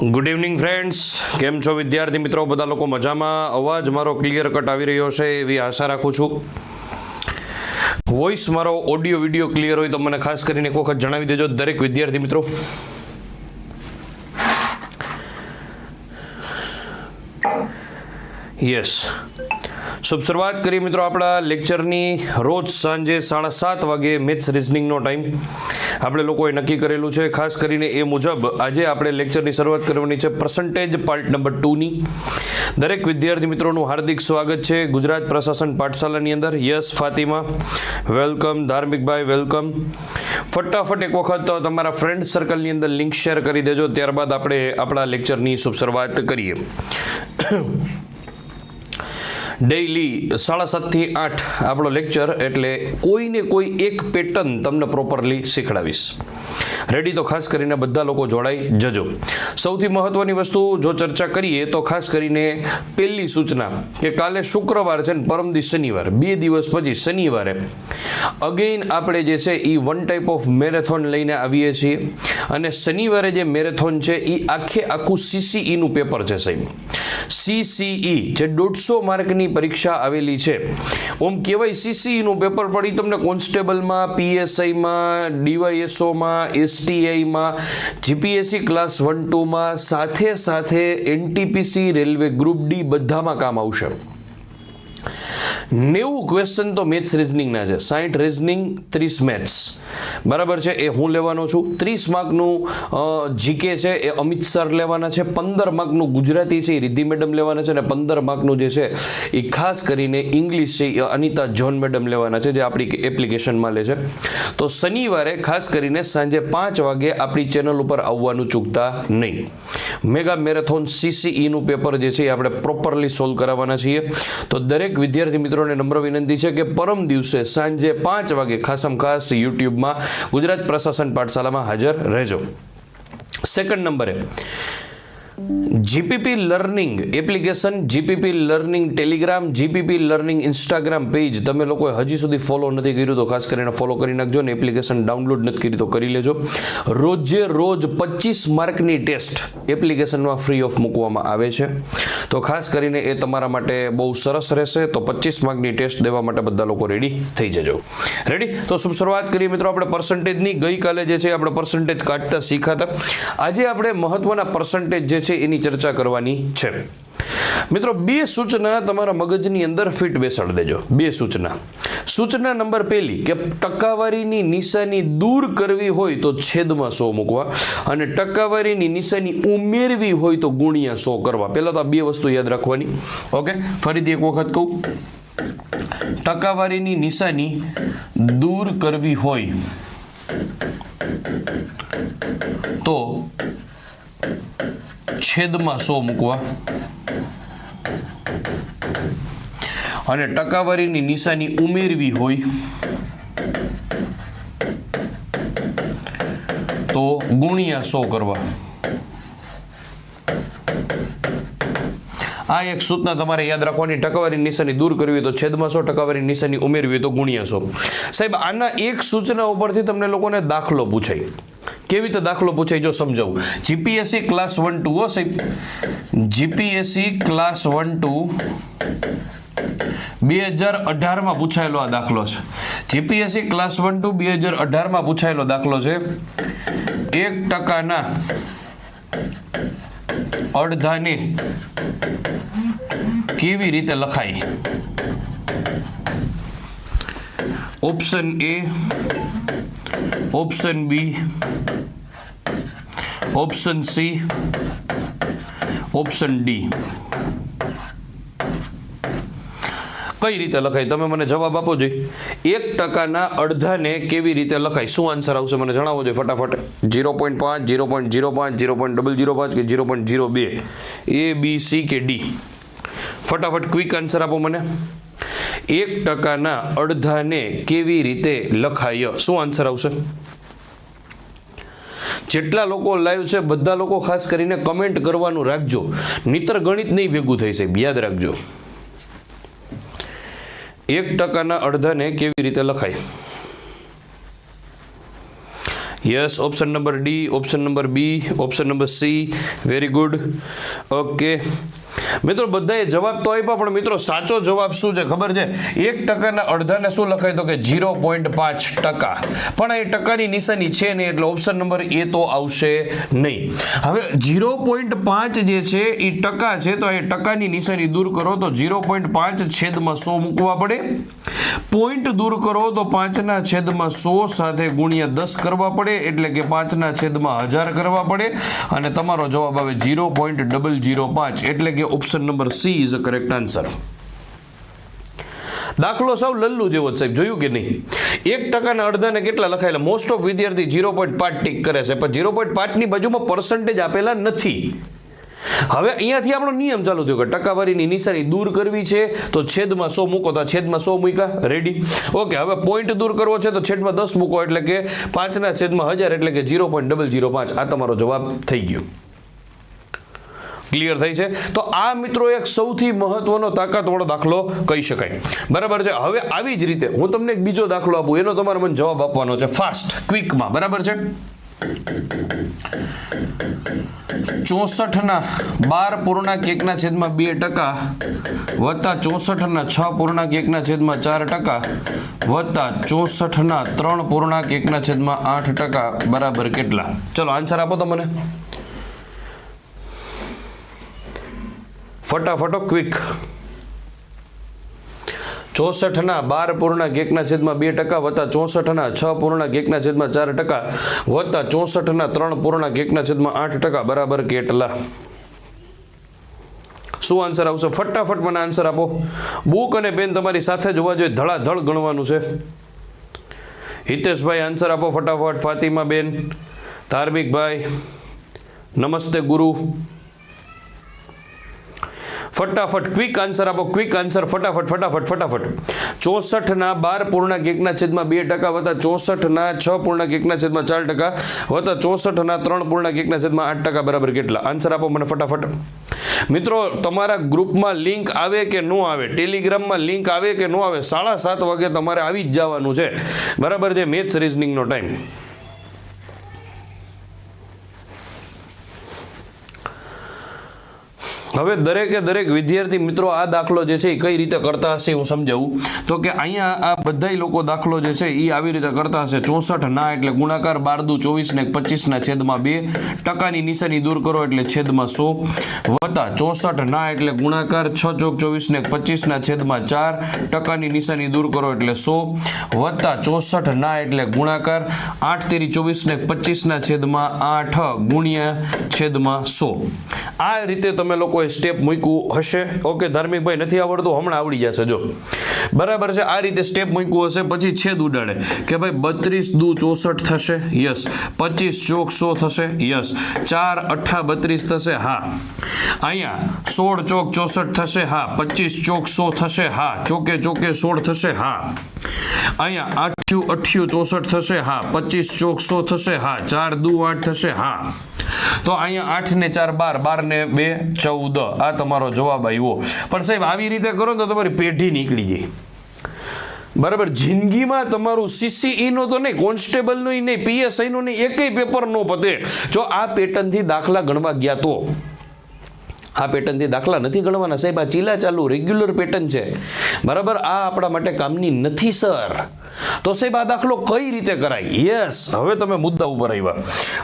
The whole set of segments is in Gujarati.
ગુડ ઇવનિંગ ફ્રેન્ડ્સ કેમ છો વિદ્યાર્થી મિત્રો? બધા લોકો મજામાં? અવાજ મારો ક્લિયર કટ આવી રહ્યો છે એવી આશા રાખું છું. વોઇસ મારો ઓડિયો વીડિયો ક્લિયર હોય તો મને ખાસ કરીને એક વખત જણાવી દેજો દરેક વિદ્યાર્થી મિત્રો. યસ શુભ શરૂઆત કરીએ મિત્રો આપણા લેક્ચરની રોજ સાંજે સાડા સાત વાગે મેથ્સ રિઝનિંગનો ટાઈમ આપણે લોકોએ નક્કી કરેલું છે, ખાસ કરીને એ મુજબ આજે આપણે લેક્ચરની શરૂઆત કરવાની છે પર્સન્ટેજ પાર્ટ નંબર ટુની દરેક વિદ્યાર્થી મિત્રોનું હાર્દિક સ્વાગત છે. ગુજરાત પ્રશાસન પાઠશાલાની અંદર. યસ, ફાતિમા. વેલકમ ધાર્મિકભાઈ વેલકમ ફટાફટ એક વખત તમારા ફ્રેન્ડ સર્કલની અંદર લિંક શેર કરી દેજો. ત્યારબાદ આપણે આપણા લેક્ચરની શુભ શરૂઆત કરીએ. ડેઈલી સાડા સાતથી આઠ આપણો લેક્ચર એટલે કોઈને કોઈ એક પેટર્ન તમને પ્રોપરલી શીખડાવીશ. રેડી તો ખાસ કરીને બધા લોકો જોડાઈ જજો. સૌથી મહત્વની વસ્તુ જો ચર્ચા કરીએ તો ખાસ કરીને પહેલી સૂચના કે કાલે શુક્રવાર છે ને પરમદી શનિવાર. બે દિવસ પછી શનિવારે. અગેઇન આપણે જે છે એ વન ટાઈપ ઓફ મેરેથોન લઈને આવીએ છીએ. અને શનિવારે જે મેરેથોન છે એ આખે આખું સીસીઈનું પેપર છે સાહેબ. સીસીઈ જે દોઢસો માર્કની પરીક્ષા આવેલી છે. ઓમ કહેવાય સીસીઈનું પેપર ઈ તમને કોન્સ્ટેબલમાં, પીએસઆઈમાં, ડીવાયએસઓમાં, એસટીઆઈમાં, જીપીએસસી ક્લાસ વન ટુમાં, સાથે સાથે એનટીપીસી, રેલવે ગ્રુપ ડી બધામાં કામ આવશે. નેવું ક્વેશ્ચન તો મેથ્સ રિઝનિંગના છે. સાઠ રિઝનિંગ ત્રીસ મેથ્સ બરાબર છે? એ હું લેવાનો છું. ત્રીસ માર્કનું જીકે છે એ અમિત સર લેવાના છે. પંદર માર્કનું ગુજરાતી છે એ રિદ્ધિ મેડમ લેવાના છે અને પંદર માર્કનું જે છે એ ખાસ કરીને ઇંગ્લિશ છે એ અનિતા જોન મેડમ લેવાના છે, જે આપણી એપ્લિકેશનમાં લે છે. તો શનિવારે ખાસ કરીને સાંજે પાંચ વાગે આપણી ચેનલ ઉપર આવવાનું ચૂકતા નહીં. મેગા મેરેથોન સીસીઈનું પેપર જે છે એ આપણે પ્રોપરલી સોલ્વ કરાવવાના છીએ. તો દરેક વિદ્યાર્થી મિત્રોને નમ્ર વિનંતી છે કે પરમ દિવસે સાંજે પાંચ વાગે ખાસમ ખાસ યુટ્યુબમાં ગુજરાત પ્રશાસન પાઠશાલામાં હાજર રહેજો. સેકન્ડ નંબરે GPP learning application, GPP learning Telegram, GPP learning Instagram page તમે લોકોએ હજી સુધી ફોલો નથી કર્યું તો ખાસ કરીને ફોલો કરી નાખજો ને એપ્લિકેશન ડાઉનલોડ નથી કરી તો કરી લેજો. રોજે રોજ પચીસ માર્કની ટેસ્ટ એપ્લિકેશનમાં ફ્રી ઓફ મૂકવામાં આવે છે. તો ખાસ કરીને એ તમારા માટે બહુ સરસ રહેશે. તો પચીસ માર્કની ટેસ્ટ દેવા માટે બધા લોકો રેડી થઈ જજો. રેડી તો શુભ શરૂઆત કરીએ મિત્રો આપણે પર્સન્ટેજની ગઈકાલે જે છે આપણે પર્સન્ટેજ કાઢતા શીખાતા. આજે આપણે મહત્વના પર્સન્ટેજ જે છે એની ચર્ચા કરવાની છે. મિત્રો, બે સૂચના તમારા મગજની અંદર ફિટ બેસાડી દેજો. બે સૂચના. સૂચના નંબર પહેલી, કે ટકાવારીની નિશાની દૂર કરવી હોય તો છેદમાં સો મૂકવા અને ટકાવારીની નિશાની ઉમેરવી હોય તો ગુણ્યા સો કરવા. પહેલા તો આ બે વસ્તુ યાદ રાખવાની. ઓકે? ફરીથી એક વખત કહું. ટકાવારીની નિશાની દૂર કરવી હોય તો છેદમાં સો મૂકવા. અને ટકાવારીની નિશાની ઉમેરવી હોય તો ગુણ્યા સો કરવા. આ એક સૂચના તમારે યાદ રાખવાની ટકાવારી નિશાની દૂર કરવી તો છેદમાં સો ટકાવારી નિશાની ઉમેરવી હોય તો ગુણ્યા સો. સાહેબ, આના એક સૂચના ઉપરથી તમને લોકોને દાખલો પૂછાય. કેવી રીતે દાખલો પૂછાય જો સમજાવું? જીપીએસસી ક્લાસ વન ટુ હો સાહેબ. જીપીએસસી ક્લાસ વન ટુ બે હજાર અઢારમાં પૂછાયેલો આ દાખલો છે. જીપીએસસી ક્લાસ વન ટુ બે હજાર અઢારમાં પૂછાયેલો દાખલો છે. એક ટકાના અડધાને કેવી રીતે લખાય? Option A option B option C option D કઈ રીતે લખાય? તમે મને જવાબ આપો જોઈએ એક ટકાના અડધાને કેવી રીતે લખાય? શું આન્સર આવશે મને જણાવો જોઈએ ફટાફટ. જીરો પોઈન્ટ પાંચ જીરો પોઈન્ટ જીરો પાંચ જીરો પોઈન્ટ ડબલ જીરો પાંચ કે જીરો પોઈન્ટ જીરો બે? એ બી સી કે ડી ફટાફટ ક્વિક આન્સર આપો મને. એક ટકાના અડધાને કેવી રીતે લખાય? શું આન્સર આવશે? જેટલા લોકો લાઈવ છે, બધા લોકો ખાસ કરીને કમેન્ટ કરવાનું રાખજો. નિતર ગણિત નહીં ભેગું થઈ સાહેબ, યાદ રાખજો. એક ટકાના અડધાને કેવી રીતે લખાય? Yes option number D option number B option number C very good okay મિત્રો, બધાએ જવાબ તો આપ્યા, પણ મિત્રો, સાચો જવાબ શું છે ખબર છે? એક ટકાના અડધાને શું લખાય તો કે ઝીરો પોઈન્ટ પાંચ ટકા. પણ એ ટકાની નિશાની છે નહીં, એટલે ઓપ્શન નંબર એ તો આવશે નહીં. હવે ઝીરો પોઈન્ટ પાંચ જે છે, એ ટકા છે, તો એ ટકાની નિશાની દૂર કરો તો ઝીરો પોઈન્ટ પાંચ છેદમાં સો મૂકવા પડે. પોઈન્ટ દૂર કરો તો પાંચના છેદમાં સો સાથે ગુણ્યા દસ કરવા પડે, એટલે કે પાંચના છેદમાં હજાર કરવા પડે. અને તમારો જવાબ આવે ઝીરો પોઈન્ટ ડબલ ઝીરો પાંચ, એટલે કે option number C is a correct answer દાખલો સાવ લલ્લુ જેવો સાહેબ જોયું કે નહીં? એક ટકાના અડધાને કેટલા લખાયેલા? મોસ્ટ ઓફ વિદ્યાર્થી ઝીરો પોઈન્ટ પાંચ ટીક કરે છે. પણ ઝીરો પોઈન્ટ પાંચની બાજુમાં પર્સન્ટેજ આપેલા નથી. હવે અહીંયાથી આપણો નિયમ ચાલુ થયો કે ટકાવારીની નિશાની દૂર કરવી છે, તો છેદમાં સો મૂકો, તો છેદમાં સો મૂક્યા. રેડી ઓકે હવે પોઈન્ટ દૂર કરવો છે, તો છેદમાં દસ મૂકો, એટલે કે પાંચના છેદમાં હજાર, એટલે કે ઝીરો પોઈન્ટ ડબલ ઝીરો પાંચ. આ તમારો જવાબ થઈ ગયો. ક્લિયર થઈ છે? તો આ મિત્રો એક સૌથી મહત્વનો તાકાતવાળો દાખલો કહી શકાય. બરાબર છે? હવે આવી જ રીતે હું તમને એક બીજો દાખલો આપું. એનો તમારે મને જવાબ આપવાનો છે ફાસ્ટ ક્વિકમાં બરાબર છે? ચોસઠના બાર પૂર્ણાંક એકના છેદમાં બે ટકા વત્તા ચોસઠના છ પૂર્ણાંક એકના છેદમાં ચાર ટકા વત્તા ચોસઠના ત્રણ પૂર્ણાંક એકના છેદમાં આઠ ટકા. બરાબર કેટલા? ચલો આન્સર આપો તો મને. ફટાફટો ક્વિક ચોસઠના બાર પૂર્ણ ગેકના છેદમાં બે ટકા વત્તા ચોસઠના છ પૂર્ણ ગેકના છેદમાં ચાર ટકા વત્તા ચોસઠના ત્રણ પૂર્ણ ગેકના છેદમાં આઠ ટકા બરાબર કેટલા? શું આન્સર આવશે? ફટાફટ મને આન્સર આપો. બુક અને પેન તમારી સાથે જોવા જોઈએ. ધડાધડ ગણવાનું છે. હિતેશભાઈ આન્સર આપો ફટાફટ. ફાતિમા બેન ધાર્મિકભાઈ, નમસ્તે ગુરુ. ફટાફટ ક્વિક આન્સર આપો ક્વિક આન્સર ફટાફટ ફટાફટ ફટાફટ. ચોસઠના બાર પૂર્ણાંક એકના છેદમાં બે ટકા વત્તા ચોસઠના છ પૂર્ણાંક એકના છેદમાં ચાર ટકા વત્તા ચોસઠના ત્રણ પૂર્ણાંક એકના છેદમાં આઠ ટકા બરાબર કેટલા? આન્સર આપો મને ફટાફટ. મિત્રો, તમારા ગ્રુપમાં લિંક આવે કે ન આવે? ટેલિગ્રામમાં લિંક આવે કે ન આવે? સાડા સાત વાગે તમારે આવી જ જવાનું છે. બરાબર છે? મેથ્સ રિઝનિંગનો ટાઈમ હવે દરેકે દરેક વિદ્યાર્થી મિત્રો આ દાખલો જે છે એ કઈ રીતે કરતા હશે હું સમજાવું. તો કે અહીંયા આ બધા લોકો દાખલો જે છે એ આવી રીતે કરતા હશે. ચોસઠ ના એટલે ગુણાકાર બાર દુ ચોવીસ ને પચીસ ના છેદમાં બે. ટકાની નિશાની દૂર કરો એટલે છેદમાં સો. વત્તા ચોસઠ ના એટલે ગુણાકાર છ ચોક ચોવીસ ને પચીસ ના છેદમાં ચાર. ટકાની નિશાની દૂર કરો એટલે સો. વત્તા ચોસઠ ના એટલે ગુણાકાર આઠ તેરી ચોવીસ ને પચીસ ના છેદમાં આઠ ગુણ્યા છેદમાં સો. આ રીતે તમે લોકોએ સ્ટેપ મૂક્યું હશે? ઓકે, ધાર્મિકભાઈ, નથી આવડતું? હમણાં આવડી જશે, જો. બરાબર છે, આ રીતે સ્ટેપ મૂક્યું હશે, પછી છેદ ઉડાડે. કે ભાઈ, બત્રીસ દુ ચોસઠ થશે? યસ પચીસ ચોક સો થશે? યસ ચાર અઠ્ઠા બત્રીસ થશે? હા. અહીંયા સોળ ચોક ચોસઠ થશે? હા. પચીસ ચોક સો થશે? હા. ચોકે ચોકે સોળ થશે? હા. અહીંયા આઠ્યું અઠ્યું ચોસઠ થશે? હા. પચીસ ચોક સો થશે? હા. ચાર દુ આઠ થશે? હા. તો અહીંયા આઠ ને ચાર બાર બાર ને બે, ચૌદ આ તમારો જવાબ આવ્યો. પણ સાહેબ, આવી રીતે કરો તો તમારી પેઢી નીકળી જાય. બરાબર, જિંદગીમાં તમારું સીસીઈનો તો નહીં, કોન્સ્ટેબલનું નહીં પીએસઆઈ નું નહીં, એકેય પેપર નો પતે. જો આ પેટર્નથી દાખલા ગણવા ગયા તો. આ પેટર્નથી દાખલા નથી ગણવાના સાહેબ, આ ચીલા ચાલુ, રેગ્યુલર પેટર્ન છે. બરાબર, આ આપણા માટે કામની નથી, સર. તો સાહેબ, આ દાખલો કઈ રીતે કરાય? યસ હવે તમે મુદ્દા ઉપર આવ્યા.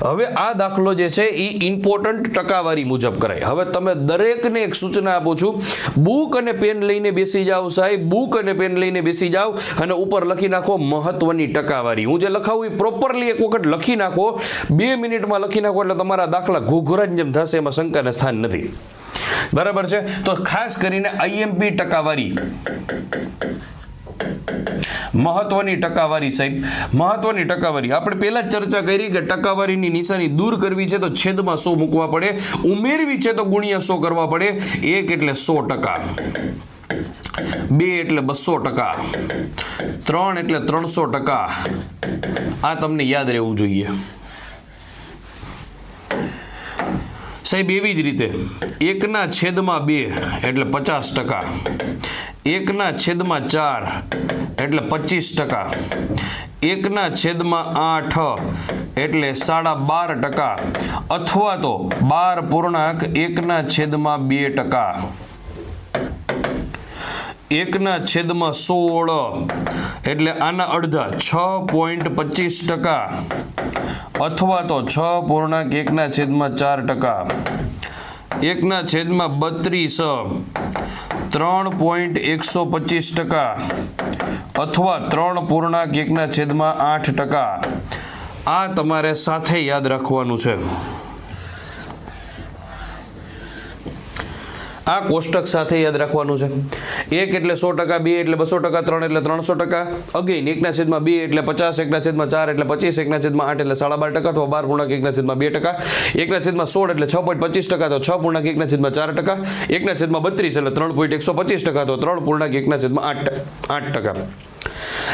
હવે આ દાખલો જે છે એ ઇમ્પોર્ટન્ટ ટકાવારી મુજબ કરાય. હવે તમે દરેકને એક સૂચના આપું છું. બુક અને પેન લઈને બેસી જાઓ સાહેબ. બુક અને પેન લઈને બેસી જાઓ અને ઉપર લખી નાખો મહત્વની ટકાવારી. હું જે લખાવું એ પ્રોપરલી એક વખત લખી નાખો. બે મિનિટમાં લખી નાખો એટલે તમારા દાખલા ઘૂઘરાની જેમ થશે, એમાં શંકાને સ્થાન નથી. બરાબર છે? તો ખાસ કરીને આઈએમપી ટકાવારી. મહત્વની ટકાવારી સાહેબ, મહત્વની ટકાવારી. આપણે પહેલા જ ચર્ચા કરી કે ટકાવારીની નિશાની દૂર કરવી છે તો છેદમાં સો મૂકવા પડે, ઉમેરવી છે તો ગુણ્યા સો કરવા પડે, એક એટલે સો ટકા. બે એટલે બસો ટકા. ત્રણ એટલે ત્રણસો ટકા. આ તમને યાદ રહેવું જોઈએ. સાહેબ, એવી જ રીતે એકના છેદમાં બે એટલે પચાસ ટકા, એકના છેદમાં ચાર એટલે પચીસ ટકા, એકના છેદમાં આઠ એટલે સાડા બાર ટકા, અથવા તો બાર પૂર્ણાંક એકના છેદમાં બે ટકા. એકના છેદમાં સોળ. એટલે આના અડધા છ પોઈન્ટ પચીસ ટકા. અથવા તો છ પૂર્ણાંક એકના છેદમાં ચાર ટકા. એકના છેદમાં બત્રીસ. ત્રણ પોઈન્ટ એકસો પચીસ ટકા. અથવા ત્રણ પૂર્ણાંક એકના છેદમાં આઠ ટકા. આ તમારે સાથે યાદ રાખવાનું છે. આ કોષ્ટક સાથે યાદ રાખવાનું છે. એક એટલે સો ટકા, બે એટલે બસો ટકા, ત્રણ એટલે ત્રણસો ટકા, અગેન એકના છેદમાં બે એટલે પચાસ, એકના છેદમાં ચાર એટલે પચીસ, એકના છેદમાં આઠ એટલે સાડા બાર ટકા, અથવા બાર પૂર્ણાંક એકના છેદમાં બે ટકા, એકના છેદમાં સોળ એટલે છ પોઈન્ટ પચીસ ટકા તો છ પૂર્ણાંક એકના છેદમાં ચાર ટકા, એકના છેદમાં બત્રીસ એટલે ત્રણ પોઈન્ટ એકસો પચીસ ટકા તો ત્રણ પૂર્ણાંક એકના છેદમાં આઠ આઠ ટકા.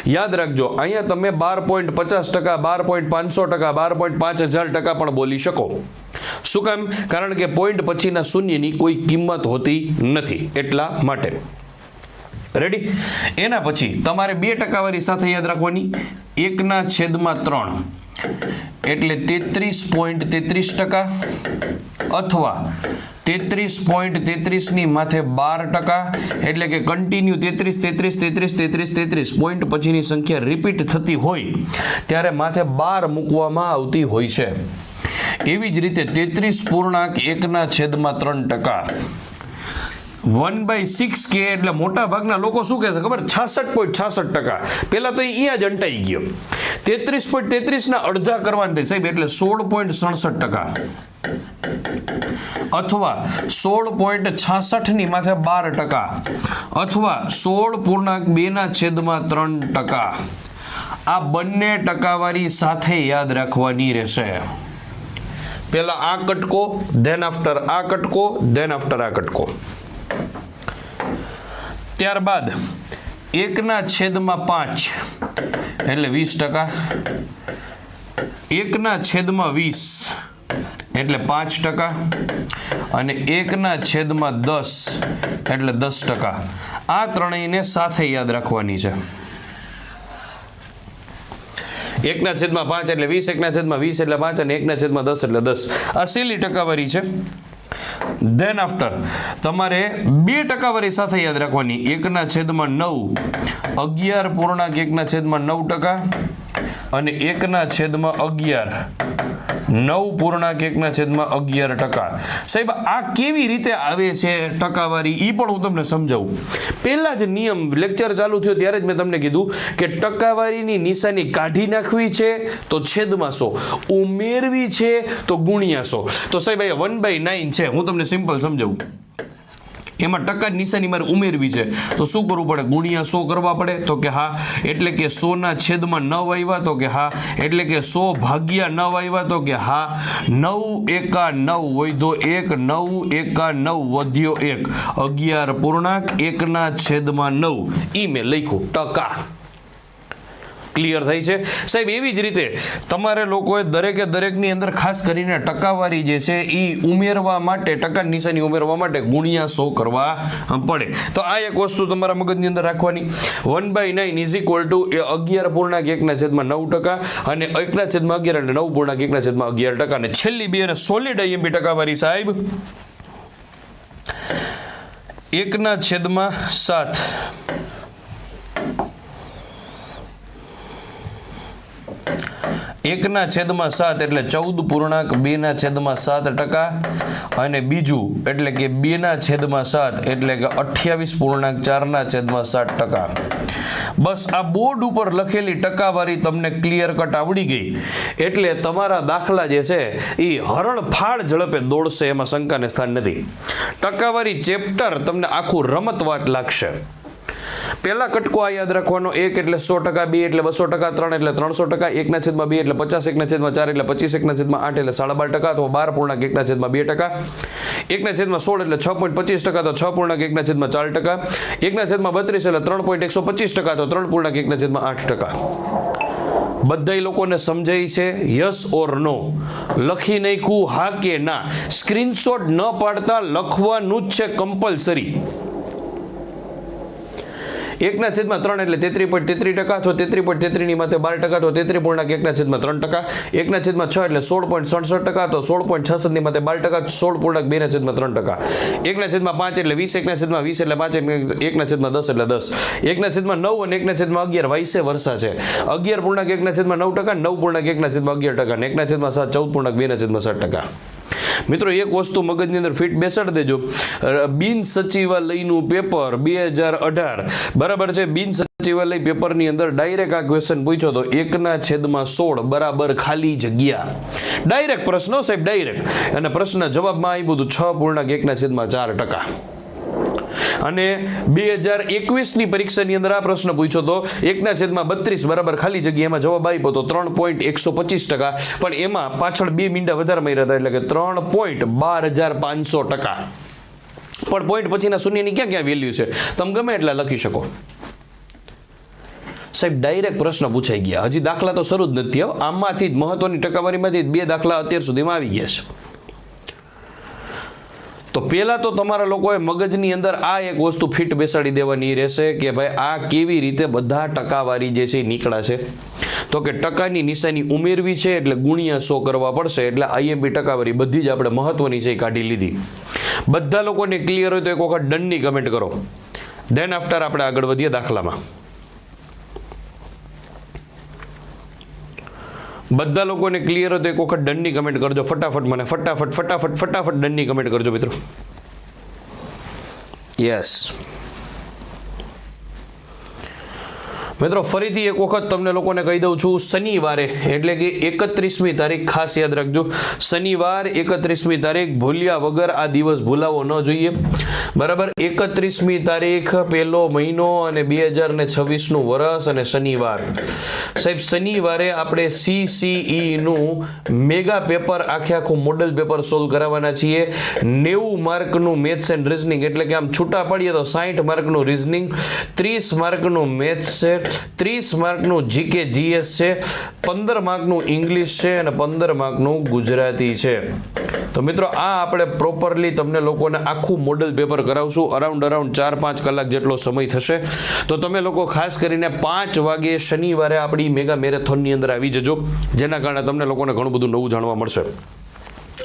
યાદ રાખજો, અહીંયા તમે બાર પોઈન્ટ પચાસ ટકા, બાર પોઈન્ટ પાંચસો ટકા, બાર પોઈન્ટ પાંચ હજાર ટકા પણ બોલી શકો. શું કામ? કારણ કે પોઈન્ટ પછીના શૂન્યની કોઈ કિંમત હોતી નથી, એટલા માટે. રેડી એના પછી તમારે બે ટકાવારી સાથે યાદ રાખવાની. એકના છેદમાં ત્રણ. એટલે તેત્રીસ પોઈન્ટ તેત્રીસ ટકા અથવા તેત્રીસ પોઈન્ટ તેત્રીસની માથે બાર ટકા એટલે કે કન્ટિન્યુ તેત્રીસ તેત્રીસ તેત્રીસ તેત્રીસ તેત્રીસ પોઈન્ટ પછીની સંખ્યા રિપીટ થતી હોય ત્યારે માથે બાર મૂકવામાં આવતી હોય છે. એવી જ રીતે તેત્રીસ પૂર્ણાંક એકના છેદમાં ત્રણ ટકા વન બાય સિક્સ કે એટલે મોટા ભાગના લોકો શું કહે છે ખબર? છાસઠ પોઈન્ટ છાસઠ ટકા. પહેલાં તો એ અહીંયા જ અંટાઈ ગયો. તેત્રીસ પોઈન્ટ તેત્રીસના અડધા કરવાના થાય સાહેબ, એટલે સોળ પોઈન્ટ સડસઠ ટકા. અથવા સોળ પોઈન્ટ છાસઠની માથે બાર ટકા. અથવા સોળ પૂર્ણાંક બેના છેદમાં ત્રણ ટકા. આ બંને ટકાવારી સાથે યાદ રાખવાની રહેશે. પહેલાં આ કટકો ધેન આફ્ટર આ કટકો ધેન આફ્ટર આ કટકો. ત્યારબાદ એકના છેદમાં પાંચ, એટલે વીસ ટકા. એકના છેદમાં વીસ, એટલે પાંચ ટકા. અને એકના છેદમાં દસ, એટલે દસ ટકા. આ ત્રણેયને સાથે યાદ રાખવાની છે. એકના છેદમાં પાંચ, એટલે વીસ. એકના છેદમાં વીસ, એટલે પાંચ. અને એકના છેદમાં દસ, એટલે દસ. આ સેલી ટકાવારી છે. ધેન આફ્ટર તમારે બે ટકાવારી સાથે યાદ રાખવાની. એકના છેદમાં નવ, અગિયાર પૂર્ણાંક એકના છેદમાં નવ ટકા અને એકના છેદમાં અગિયાર. નવ પૂર્ણાંક એકના છેદમાં અગિયાર ટકા. સાહેબ, આ કેવી રીતે આવે છે ટકાવારી? એ પણ હું તમને સમજાવું. પહેલાં જ નિયમ લેક્ચર ચાલુ થયો ત્યારે જ મેં તમને કીધું કે ટકાવારીની નિશાની કાઢી નાખવી છે તો છેદમાં સો. ઉમેરવી છે તો ગુણ્યા સો. તો સાહેબ, અહીંયા વન બાય નાઇન છે. હું તમને સિમ્પલ સમજાવું. એમાં ટકા નિશાની મારે ઉમેરવી છે. તો શું કરવું પડે? ગુણ્યા સો કરવા પડે? તો કે હા, એટલે કે સોના છેદમાં નવ આવ્યા, તો કે હા. એટલે કે સો ભાગ્યા નવ આવ્યા, તો કે હા. નવ એકા નવ વધ્યો એક, નવ એકા નવ વધ્યો એક. અગિયાર પૂર્ણાંક, એકના છેદમાં નવ. ઈ મેં લખ્યું ટકા. ક્લિયર થઈ છે. સાહેબ, એવી જ રીતે તમારે લોકોએ દરેકે દરેકની અંદર ખાસ કરીને ટકાવારી જે છે એ ઉમેરવા માટે, ટકા નિશાની ઉમેરવા માટે ગુણ્યા સો કરવા પડે. તો આ એક વસ્તુ તમારા મગજની અંદર રાખવાની. One by nine is equal to એ અગિયાર પૂર્ણાંક એકના છેદમાં નવ ટકા અને એકના છેદમાં અગિયાર અને નવ પૂર્ણાંક એકના છેદમાં અગિયાર ટકા. અને છેલ્લી બે અને સોલિડ આઈએમપી ટકાવારી સાહેબ, એકના છેદમાં સાત. એકના છેદમાં સાત એટલે ચૌદ પૂર્ણાંક, બેના છેદમાં સાત ટકા અને બીજું એટલે કે બેના છેદમાં સાત એટલે કે અઠ્યાવીસ પૂર્ણાંક, ચારના છેદમાં સાત ટકા. બસ આ બોર્ડ ઉપર લખેલી ટકાવારી તમને ક્લિયર કટ આવડી ગઈ. એટલે તમારા દાખલા જે છે એ હરણફાળ ઝડપે દોડશે, એમાં શંકાને સ્થાન નથી. ટકાવારી ચેપ્ટર તમને આખું રમતવાટ લાગશે. પહેલા કટકો આ યાદ રાખવાનો, એક એટલે સો ટકા, બે એટલે બસો ટકા, ત્રણ એટલે ત્રણસો ટકા, એકના છેદમાં બે એટલે પચાસ, એકના છેદમાં ચાર એટલે પચીસ, એકના છેદમાં આઠ એટલે સાડા બાર ટકા અથવા બાર પૂર્ણાંક એકના છેદમાં બે ટકા, એકના છેદમાં સોળ એટલે છ પોઈન્ટ પચીસ ટકા તો છ પૂર્ણાંક એકના છેદમાં ચાર ટકા, એકના છેદમાં બત્રીસ એટલે ત્રણ પોઈન્ટ એકસો પચીસ ટકા તો ત્રણ પૂર્ણાંક એકના છેદમાં આઠ ટકા. બધાય લોકોને સમજાય છે યસ ઓર નો. લખી નાખ્યું હા કે ના. સ્ક્રીનશોટ ન પાડતા લખવાનું જ છે કમ્પલસરી. એકના છેદમાં ત્રણ એટલે તેત્રી પોઈન્ટ તેત્રી ટકા અથવા તેત્રી પોઈન્ટ તેત્રીની માથે બાર ટકા તો તેત્રી પૂર્ણાંક એકના છેદમાં ત્રણ ટકા એકના છેદમાં છ એટલે સોળ પોઈન્ટ સડસઠ ટકા તો સોળ પોઈન્ટ છસઠની માથે બાર ટકા સોળ પૂર્ણાંક બેના છેદમાં ત્રણ ટકા એકના છેદમાં પાંચ એટલે વીસ એકના છેદમાં વીસ એટલે પાંચ એકના છેદમાં દસ એટલે દસ એકના છેદમાં નવ અને એકના છેદમાં અગિયાર વાઇસે વર્ષા છે અગિયાર પૂર્ણાંક એકના છેદમાં નવ ટકા નવ પૂર્ણાંક એકના છેદમાં અગિયાર ટકા અને એકના છેદમાં સાત ચૌદ પૂર્ણાંક બેના છેદમાં સાત ટકા મિત્રો, એક વસ્તુ મગજની અંદર ફિટ બેસાડી દેજો. બિન સચિવાલયનું પેપર બે હજાર અઢાર. બરાબર છે? બિન સચિવાલય પેપરની અંદર ડાયરેક્ટ આ ક્વેશ્ચન પૂછ્યો તો એકના છેદમાં સોળ બરાબર ખાલી જગ્યા ડાયરેક્ટ પ્રશ્નો, સાહેબ ડાયરેક્ટ અને પ્રશ્ન જવાબમાં આવી બધું છ પૂર્ણાંક એકના છેદમાં ચાર ટકા. અને બે હજાર એકવીસની પરીક્ષાની અંદર આ પ્રશ્ન પૂછ્યો તો એકના છેદમાં બત્રીસ બરાબર ખાલી જગ્યા એમાં જવાબ આપ્યો તો ત્રણ પોઈન્ટ એકસો પચીસ ટકા. પણ એમાં પાછળ બે મીંડા વધારે માર્યા હતા એટલે કે ત્રણ પોઈન્ટ બાર હજાર પાંચસો ટકા. પણ પોઈન્ટ પછીના શૂન્યની ક્યાં ક્યાં વેલ્યુ છે? તમે ગમે એટલા લખી શકો. સાહેબ, ડાયરેક્ટ પ્રશ્ન પૂછાઈ ગયા. હજી દાખલા તો શરૂ જ નથી. આમાંથી જ મહત્વની ટકાવારીમાંથી બે દાખલા અત્યાર સુધીમાં આવી ગયા છે. તો પહેલાં તો તમારા લોકોએ મગજની અંદર આ એક વસ્તુ ફિટ બેસાડી દેવાની રહેશે કે ભાઈ આ કેવી રીતે બધા ટકાવારી જે છે છે તો કે ટકાની નિશાની ઉમેરવી છે એટલે ગુણ્યા સો કરવા પડશે એટલે આઈએમપી ટકાવારી બધી જ આપણે મહત્વની છે એ કાઢી લીધી. બધા લોકોને ક્લિયર હોય તો એક વખત ડનની કમેન્ટ કરો. દેન આફ્ટર આપણે આગળ વધીએ દાખલામાં. બધા લોકોને ક્લિયર હતો, એક વખત ડનની કમેન્ટ કરજો. ફટાફટ મને, ફટાફટ ફટાફટ ફટાફટ ડનની કમેન્ટ કરજો મિત્રો. યસ મિત્રો, ફરીથી એક વખત તમને લોકોને કહી દઉં છું, શનિવારે, એટલે કે એકત્રીસમી તારીખ ખાસ યાદ રાખજો. શનિવાર, એકત્રીસમી તારીખ, ભૂલ્યા વગર આ દિવસ ભૂલાવો ન જોઈએ. બરાબર? એકત્રીસમી તારીખ, પહેલો મહિનો અને બે હજાર ને છવ્વીસનું વરસ અને શનિવાર. સાહેબ, શનિવારે આપણે સીસીઈનું મેગા પેપર આખે આખું મોડલ પેપર સોલ્વ કરાવવાના છીએ. નેવું માર્કનું મેથ્સ એન્ડ રિઝનિંગ એટલે કે આમ છૂટા પડીએ તો સાઠ માર્કનું રિઝનિંગ ત્રીસ માર્કનું મેથ્સ છે ત્રીસ માર્કનું જીકે જીએસ છે, પંદર માર્કનું ઇંગ્લિશ છે અને પંદર માર્કનું ગુજરાતી છે. તો મિત્રો, આ આપણે પ્રોપરલી તમને લોકોને આખું મોડલ પેપર કરાવશું. અરાઉન્ડ અરાઉન્ડ ચાર, પાંચ કલાક જેટલો સમય થશે. તો તમે લોકો ખાસ કરીને પાંચ વાગે શનિવારે આપણી મેગા મેરેથોનની અંદર આવી જજો. જેના કારણે તમને લોકોને ઘણું બધું નવું જાણવા મળશે.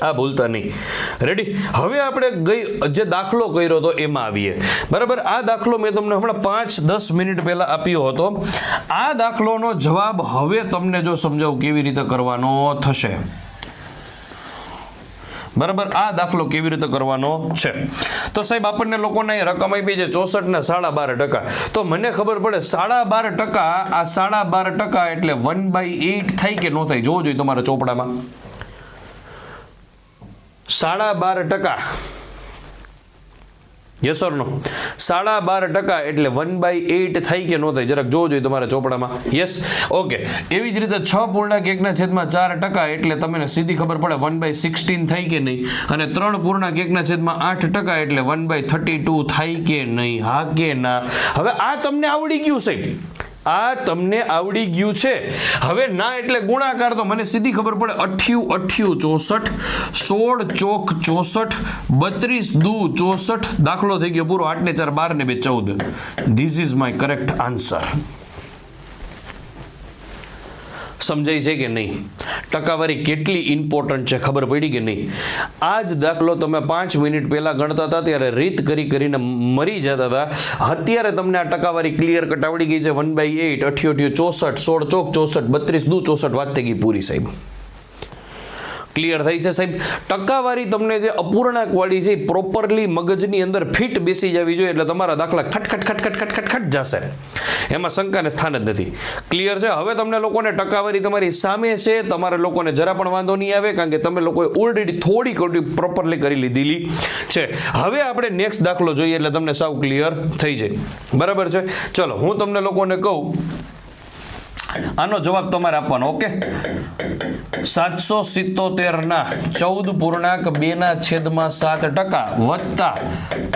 આ ભૂલતા નહીં. રેડી હવે આપણે ગઈ જે દાખલો કર્યો હતો એમાં આવીએ. બરાબર? આ દાખલો મેં તમને હમણાં પાંચ દસ મિનિટ પહેલાં આપ્યો હતો. આ દાખલોનો જવાબ હવે તમને જો સમજાવું કેવી રીતે કરવાનો થશે. બરાબર? આ દાખલો કેવી રીતે કરવાનો છે? તો સાહેબ, આપણને લોકોને રકમ આપી છે ચોસઠ ને સાડા બાર ટકા. તો મને ખબર પડે, સાડા બાર ટકા, આ સાડા બાર ટકા એટલે વન બાય એઇટ થાય કે ન થાય? જોવો જોઈએ તમારા ચોપડામાં. સાડા બાર ટકા. યસ ઓર સાડા બાર ટકા એટલે વન બાય એટ થાય કે ન થાય જરાક જોવો જોઈએ તમારા ચોપડામાં. યસ ઓકે એવી જ રીતે છ પૂર્ણાંક એકના છેદમાં ચાર ટકા એટલે તમને સીધી ખબર પડે વન બાય સિક્સટીન થાય કે નહીં. અને ત્રણ પૂર્ણાંક એકના છેદમાં આઠ ટકા એટલે વન બાય થર્ટી ટુ થાય કે નહીં? હા કે ના? હવે આ તમને આવડી ગયું સાહેબ આ તમને આવડી ગયું છે. હવે ના એટલે ગુણાકાર તો મને સીધી ખબર પડે. અઠ્યું અઠ્યું, ચોસઠ, સોળ, ચોક, ચોસઠ, બત્રીસ, દુ, ચોસઠ. દાખલો થઈ ગયો પૂરો આઠ ને ચાર બાર ને બે, ચૌદ. This is my correct answer સમજાય છે કે નહીં? ટકાવારી કેટલી ઇમ્પોર્ટન્ટ છે ખબર પડી કે નહીં? આ જ દાખલો તમે પાંચ મિનિટ પહેલાં ગણતા હતા, ત્યારે રીત કરી કરીને મરી જતા હતા. અત્યારે તમને આ ટકાવારી ક્લિયર કટ આવડી ગઈ છે. વન બાય એટ અઠ્યો અઠ્યો ચોસઠ, સોળ ચોક ચોસઠ, બત્રીસ દુ ચોસઠ વાત થઈ ગઈ પૂરી સાહેબ. ક્લિયર થઈ છે, સાહેબ. ટકાવારી તમને જે અપૂર્ણાંકવાળી છે, એ પ્રોપરલી મગજની અંદર ફિટ બેસી જવી જોઈએ, એટલે તમારા દાખલા ખટ ખટ ખટ ખટ ખટ ખટ ખટ જશે. એમાં શંકાને સ્થાન જ નથી. ક્લિયર છે? હવે તમને લોકોને ટકાવારી તમારી સામે છે. તમારે લોકોને જરા પણ વાંધો નહીં આવે, કારણ કે તમે લોકોએ ઓલરેડી થોડી પ્રોપરલી કરી લીધેલી છે. હવે આપણે નેક્સ્ટ દાખલો જોઈએ, એટલે તમને સાવ ક્લિયર થઈ જાય. બરાબર છે? ચલો, હું તમને લોકોને કહું. આનો જવાબ તમારે આપવાનો ઓકે સાતસો સિત્તોતેર ના ચૌદ પૂર્ણાંક બે ના છેદમાં સાત ટકા વત્તા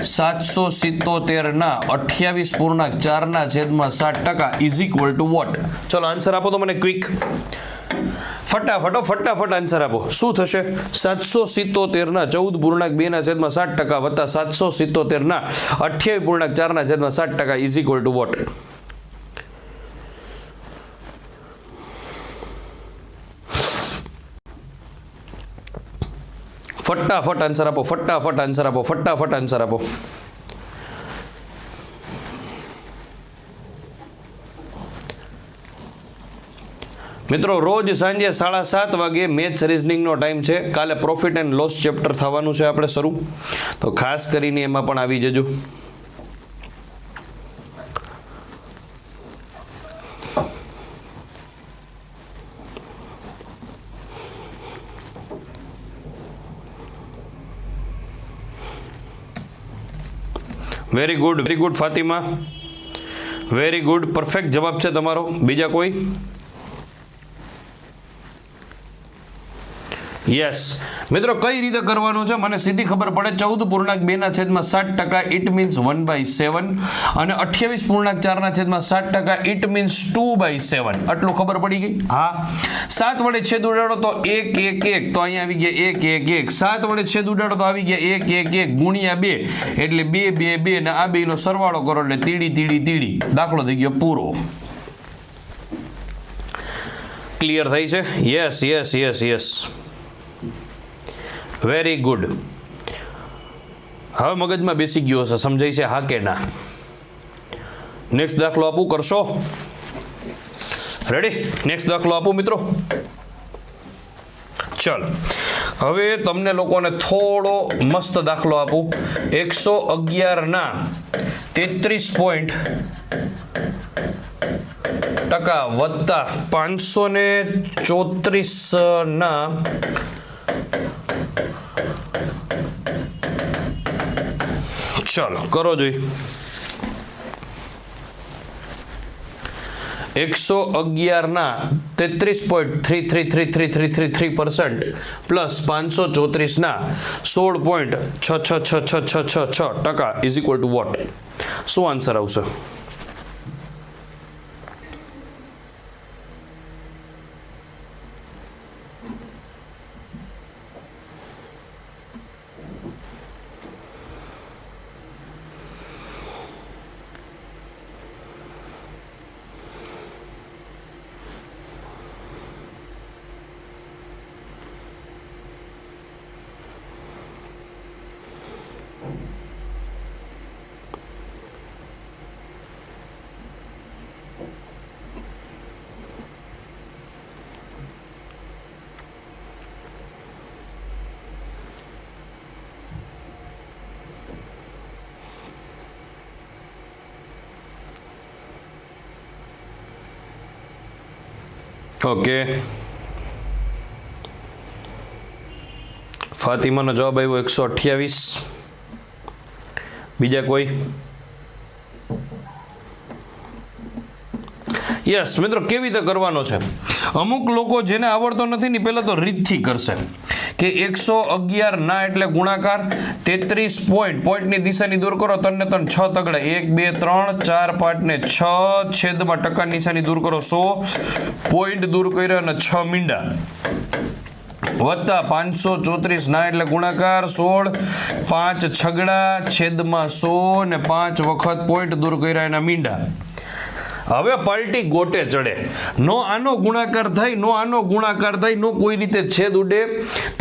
સાતસો સિત્તોતેર ના અઠ્યાવીસ પૂર્ણાંક ચાર ના છેદમાં સાત ટકા ઇઝ ઇક્વલ ટુ વોટ ચલો આન્સર આપો તો મને ક્વિક ફટાફટો ફટાફટ આન્સર આપો. શું થશે? સાતસો સિત્તોતેરના ચૌદ પૂર્ણાંક બેના છેદમાં સાત ટકા વત્તા સાતસો સિત્તોતેરના અઠ્યાવીસ પૂર્ણાંક ચારના છેદમાં સાત ટકા ઇઝ ઇક્વલ ટુ વોટ ફટાફટ આન્સર આપો, ફટાફટ આન્સર આપો, ફટાફટ આન્સર આપો. મિત્રો, રોજ સાંજે સાડા સાત વાગે મેથ્સ રિઝનિંગનો ટાઈમ છે. કાલે પ્રોફિટ એન્ડ લોસ ચેપ્ટર થવાનું છે આપણે શરૂ. તો ખાસ કરીને એમાં પણ આવી જજો. Very good very good Fatima very good perfect જવાબ છે તમારો. બીજા કોઈ? યસ મિત્રો, કઈ રીતે કરવાનું છે? મને સીધી ખબર પડે. ચૌદ પૂર્ણાંક બેના છેદમાં સાત ટકા it means one by seven અને અઠ્યાવીસ પૂર્ણાંક ચારના છેદમાં સાત ટકા it means two by seven આટલું ખબર પડી ગઈ? હા. સાત વડે છેદ ઉડાડો તો એક એક એક. તો અહીંયા આવી ગયા એક એક એક. સાત વડે છેદ ઉડાડો તો આવી ગયા એક એક એક. ગુણ્યા બે. એટલે બે બે બે ને આ બેનો સરવાળો કરો એટલે તીડી તીડી તીડી. દાખલો થઈ ગયો પૂરો. ક્લિયર થઈ છે? Yes yes yes yes very good હવે મગજમાં બેસી ગયો હશે, સમજાય છે હા કે ના? નેક્સ્ટ દાખલો આપું, કરશો? રેડી નેક્સ્ટ દાખલો આપું, મિત્રો? ચલ. હવે તમને લોકોને થોડો મસ્ત દાખલો આપું. એકસો અગિયારના તેત્રીસ પોઈન્ટ ટકા વત્તા પાંચસો ને ચાલો, કરો જોઈ. એકસો અગિયારના તેત્રીસ point three three three three three three three percent plus પાંચસો ચોત્રીસના સોળ પોઈન્ટ છ છ છ છ છ છ છ ટકા ઇઝ ઇક્વલ ટુ વોટ શું આન્સર આવશે? ઓકે. ફાતિમાનો જવાબ આવ્યો એકસો અઠ્યાવીસ. બીજા કોઈ? યસ મિત્રો, કેવી રીતે કરવાનો છે? અમુક લોકો જેને આવડતો નથી ને પહેલાં તો રીતથી કરશે. કે એકસો અગિયાર ના એટલે ગુણાકાર તેત્રીસ પોઈન્ટ પોઈન્ટની દિશાની દૂર કરો ત્રણ તન છ તગડે. એક, બે, ત્રણ, ચાર, પાંચ ને છ. છેદમાં ટકા નિશાની દૂર કરો સો. પોઈન્ટ દૂર કર્યા અને છ મીંડા. વત્તા પાંચસો ચોત્રીસ ના એટલે ગુણાકાર સોળ. પાંચ છગડા, છેદમાં સો ને પાંચ વખત પોઈન્ટ દૂર કર્યા એના મીંડા. હવે પાર્ટી ગોટે ચડે. નો આનો ગુણાકાર થાય, નો આનો ગુણાકાર થાય, નો કોઈ રીતે છેદ ઉડે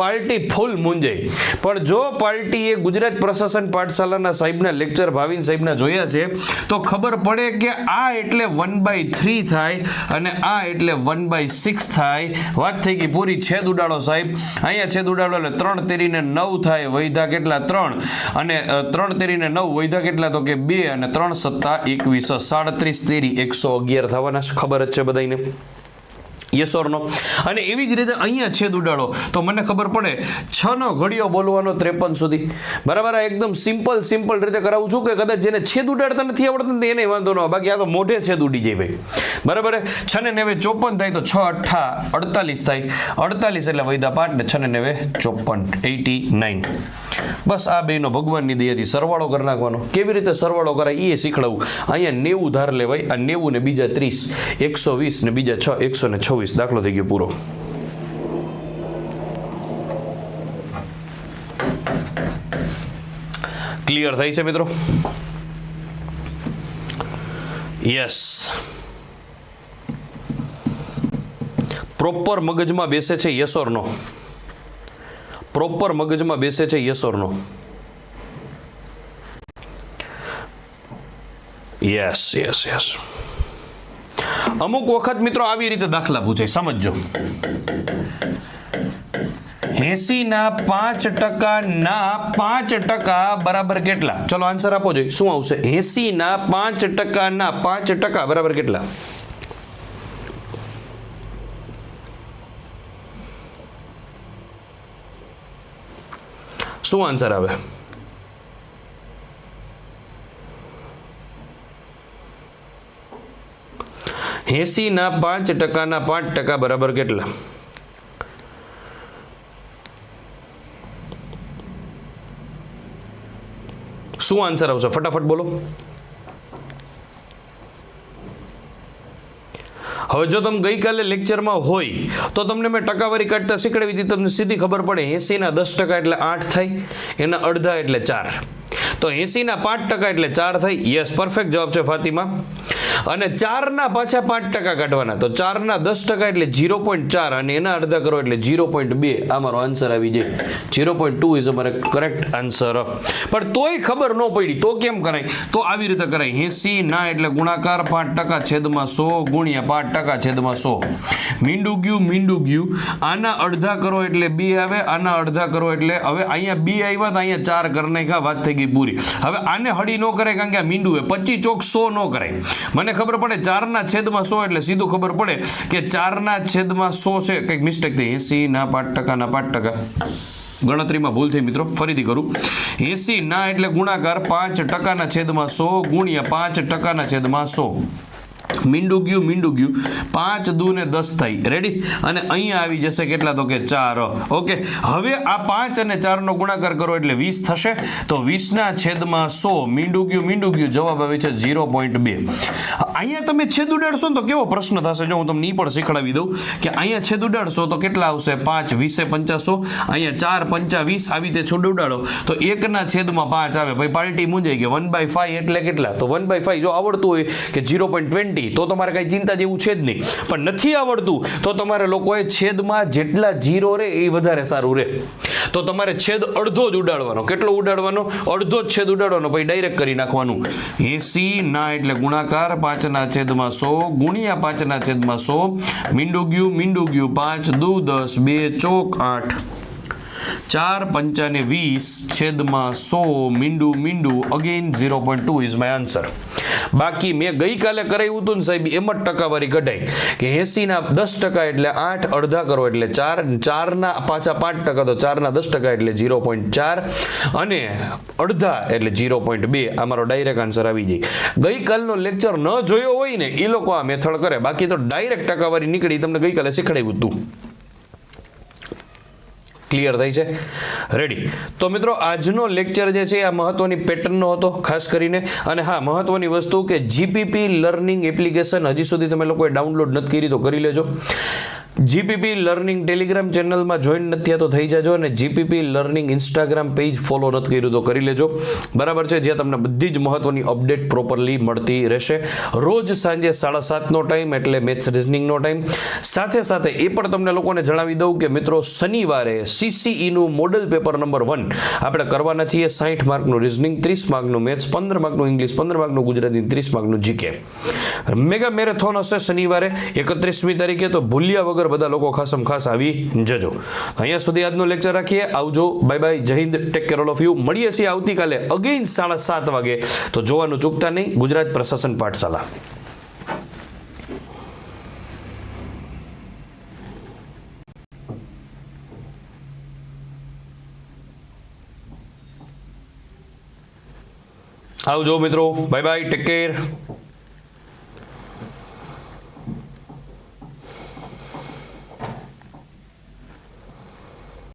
પાર્ટી ફૂલ મૂંઝાય પણ જો પાર્ટી એ ગુજરાત પ્રશાસન પાઠશાલાના સાહેબના લેક્ચર ભાવિન સાહેબના જોયા છે, તો ખબર પડે કે આ એટલે વન બાય થ્રી થાય અને આ એટલે વન બાય સિક્સ થાય. વાત થઈ ગઈ પૂરી છેદ ઉડાડો સાહેબ. અહીંયા છેદ ઉડાડો એટલે ત્રણ તેરીને નવ થાય, વૈધા કેટલા? ત્રણ. અને ત્રણ તેરીને નવ, વૈધા કેટલા? તો કે બે અને ત્રણ સત્તા એકવીસ સાડત્રીસ તેરી, એકસો અગિયાર થવાના ખબર જ છે બધાને યસ અને એવી જ રીતે અહીંયા છેદ ઉડાડો. તો મને ખબર પડે, છ નો ઘડિયો બોલવાનો ત્રેપન સુધી. બરાબર, આ એકદમ સિમ્પલ સિમ્પલ રીતે કરાવું છું કે કદાચ જેને છેદ ઉડાડતા નથી આવડતું એને વાંધો ન બાકી આ તો મોઢે છેદ ઉડી જાય ભાઈ. બરાબર, છ ને નેવે ચોપન થાય તો છ અઠ્ઠા અડતાલીસ થાય. અડતાલીસ એટલે વૈદા પાંચ ને છ ને નેવે ચોપન. Eighty nine. બસ આ બેનો ભગવાનની દયાથી સરવાળો કરી નાખવાનો. કેવી રીતે સરવાળો કરાય એ શીખડાવું. અહીંયા નેવું ધાર લેવાય, આ નેવું ને બીજા ત્રીસ. એકસો વીસ ને બીજા છ, એકસો ને છવ્વીસ. ચોવીસ દાખલો થઈ ગયો પૂરો ક્લિયર થઈ છે મિત્રો યસ પ્રોપર મગજમાં બેસે છે યસ ઓર નો પ્રોપર મગજમાં બેસે છે yes or no yes yes yes અમુક વખત મિત્રો આવી રીતે દાખલા પૂછાય સમજો એસી ના પાંચ ટકા ના પાંચ ટકા બરાબર કેટલા? ચલો આન્સર આપો જોઈએ. શું આવશે? એસી ના પાંચ ટકા ના પાંચ ટકા બરાબર કેટલા? શું આન્સર આવે? એસી ના પાંચ ટકાના પાંચ ટકા બરાબર કેટલા? શું આન્સર આવશે? ફટાફટ બોલો. હવે જો તમે ગઈકાલે લેક્ચરમાં હોય, તો તમને મેં ટકાવારી કાઢતા શીખડાવી હતી તમને સીધી ખબર પડે એસીના દસ ટકા એટલે આઠ થાય, એના અડધા એટલે ચાર. તો એસીના પાંચ ટકા એટલે ચાર થાય, યસ પરફેક્ટ જવાબ છે ફાતિમા. અને ચારના પાછા પાંચ ટકા કાઢવાના. તો ચારના દસ ટકા એટલે ઝીરો પોઈન્ટ ચાર અને એના અડધા કરો એટલે ઝીરો પોઈન્ટ બે. આ મારો આન્સર આવી જાય. ઝીરો પોઈન્ટ ટુ ઇઝ અમારે કરેક્ટ આન્સર પણ તોય ખબર ન પડી. તો કેમ કરાય? તો આવી રીતે કરાય. એસી, ના એટલે ગુણાકાર પાંચ ટકા છેદમાં સો ગુણ્યા પાંચ ટકા છેદમાં સો. મીંડું ગયું મીંડું ગયું. આના અડધા કરો એટલે બી આવે, આના અડધા કરો એટલે હવે અહીંયા બી આવ્યા તો અહીંયા ચાર કરી નાખ્યા, વાત થઈ ગઈ પૂરી. હવે આને હળી ન કરે કારણ કે આ મીંડું હે પચી ચોક સો ન કરાય. મને ખબર પડે ચારના છેદમાં સો એટલે સીધું ખબર પડે કે ચારના છેદમાં સો છે. કંઈક મિસ્ટેક થઈ. એસી ના પાંચ ટકાના પાંચ ટકા. ગણતરીમાં ભૂલ થઈ મિત્રો. ફરીથી કરું. એસી ના એટલે ગુણાકાર પાંચ ટકાના છેદમાં સો ગુણ્યા પાંચ ટકાના છેદમાં સો. મીંડું ગયું મીંડું ગયું. પાંચ દુ ને દસ થઈ. રેડી અને અહીંયા આવી જશે કેટલા તો કે ચાર. ઓકે હવે આ પાંચ અને ચારનો ગુણાકાર કરો એટલે વીસ થશે. તો વીસના છેદમાં સો. મીંડું ગયું મીંડું ગયું. જવાબ આવે છે ઝીરો પોઈન્ટ બે. અહીંયા તમે છેદ ઉડાડશો ને તો કેવો પ્રશ્ન થશે? જો હું તમને એ પણ શીખડાવી દઉં કે અહીંયા છેદ ઉડાડશો તો કેટલા આવશે? પાંચ, વીસે, પંચાસો. અહીંયા ચાર, પંચા વીસ. આવી રીતે છોડ ઉડાડો. તો એકના છેદમાં પાંચ આવે. ભાઈ પાર્ટી મૂંઝાઈ ગઈ. વન બાય ફાઈવ એટલે કેટલા? તો વન બાય ફાઈવ જો આવડતું હોય કે ઝીરો પોઈન્ટ ટ્વેન્ટી તો તમારે કાંઈ ચિંતા જેવું છે જ નહીં. પણ નથી આવડતું, તો તમારે લોકોએ છેદમાં જેટલા જીરો રહે એ વધારે સારું રહે તો તમારે છેદ અડધો જ ઉડાડવાનો. કેટલો ઉડાડવાનો? અડધો જ છેદ ઉડાડવાનો, પછી ડાયરેક્ટ કરી નાખવાનું. એસી ના એટલે ગુણાકાર, પાંચના છેદમાં સો, ગુણ્યા પાંચના છેદમાં સો. મીંડું ગયું મીંડું ગયું પાંચ, દુ દસ, બે, ચોક, આઠ. ચાર પંચાને વીસ છેદમાં સો મીંડું મીંડું. Again zero point two is my answer બાકી મેં ગઈકાલે કરાવ્યું હતું ને સાહેબ, એમ જ ટકાવારી કઢાઈ કે એસીના દસ ટકા એટલે આઠ, અડધા કરો એટલે ચાર, ચારના પાછા પાંચ ટકા, તો ચારના દસ ટકા એટલે ઝીરો પોઈન્ટ ચાર અને અડધા એટલે ઝીરો પોઈન્ટ બે. આ મારો ડાયરેક્ટ આન્સર આવી જાય. ગઈકાલનો લેક્ચર ન જોયો હોય ને એ લોકો આ મેથડ કરે. બાકી તો ડાયરેક્ટ ટકાવારી નીકળી, તમને ગઈકાલે શીખડાવ્યું હતું ક્લિયર થઈ છે. રેડી તો મિત્રો, આજનો લેક્ચર જે છે આ મહત્વની પેટર્નનો હતો, ખાસ કરીને. અને હા, મહત્વની વસ્તુ કે જીપીપી લર્નિંગ એપ્લિકેશન હજી સુધી તમે લોકોએ ડાઉનલોડ નથી કરી, તો કરી લેજો. જીપીપી લર્નિંગ ટેલિગ્રામ ચેનલમાં જોઈન નથી થયા તો થઈ જાજો અને GPP learning Instagram page follow નથી કર્યું તો કરી લેજો. બરાબર છે, જ્યાં તમને બધી જ મહત્વની અપડેટ પ્રોપરલી મળતી રહેશે. રોજ સાંજે સાડા સાતનો ટાઈમ એટલે મેથ્સ રિઝનિંગનો ટાઈમ. સાથે સાથે એ પણ તમને લોકોને જણાવી દઉં કે મિત્રો, શનિવારે સીસીઈનું મોડલ પેપર નંબર વન આપણે કરવાના છીએ સાહીઠ માર્કનું રિઝનિંગ, ત્રીસ માર્કનું મેથ્સ, પંદર માર્કનું ઇંગ્લિશ, પંદર માર્કનું ગુજરાતી, ત્રીસ માર્કનું જીકે. મેગા મેરેથોન હશે શનિવારે એકત્રીસમી તારીખે, તો ભૂલ્યા વગર બધા લોકો ખાસમ ખાસ આવી જજો. અહીંયા સુધી આજનો લેક્ચર રાખીએ. આવજો. Bye bye Jai Hind. Take care all of you મળીએ છીએ આવતીકાલે અગેઇન સાડા સાત વાગે. તો જોવાનું ચૂકતા નહીં. ગુજરાત પ્રશાસન પાઠશાલા આવજો મિત્રો. Bye bye take care